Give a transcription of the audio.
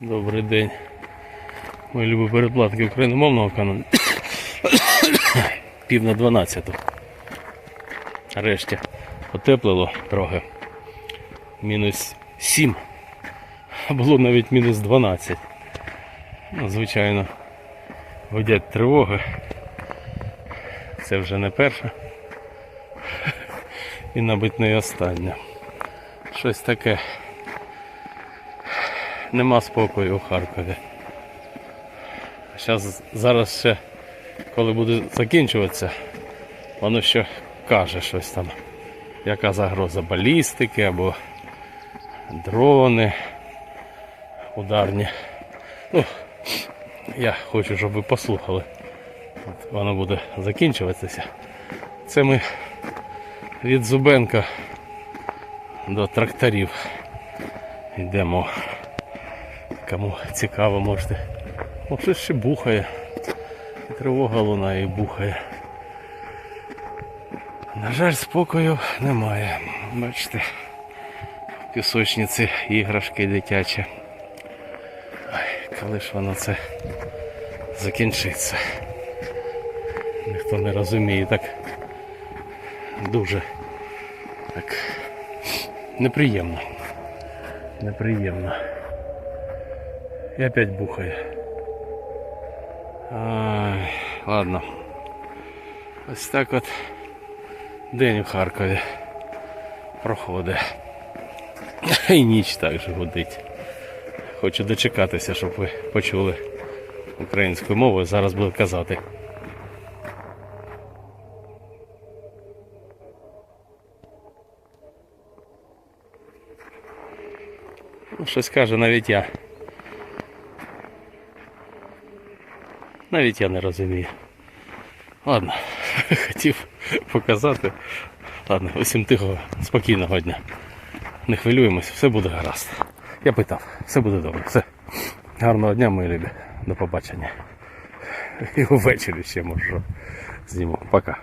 Добрий день. Мої любі передплатники україномовного каналу. Пів на 12. Нарешті потеплило трохи. Мінус 7. А було навіть мінус 12. Ну, звичайно, гудять тривоги. Це вже не перша. І, мабуть, не остання. Щось таке. Нема спокою у Харкові. Зараз, зараз ще, коли буде закінчуватися, воно ще каже щось там. Яка загроза балістики або дрони ударні. Ну, я хочу, щоб ви послухали. От воно буде закінчуватися. Це ми від Зубенка до тракторів йдемо. Кому цікаво, можете. О, щось ще бухає. І тривога лунає і бухає. На жаль, спокою немає. Бачите, в пісочниці іграшки дитячі. Ой, коли ж воно це закінчиться. Ніхто не розуміє так дуже так неприємно. Неприємно. І опять бухає. Ай, ладно. Ось так от день у Харкові проходить. І ніч також гудить. Хочу дочекатися, щоб ви почули українською мовою. Зараз буду казати. Ну, щось каже навіть я. Навіть я не розумію. Ладно, хотів показати. Ладно, усім тихого, спокійного дня. Не хвилюємось, все буде гаразд. Я питав, все буде добре. Все. Гарного дня, мої любі. До побачення. І увечері ще можу зніму. Пока.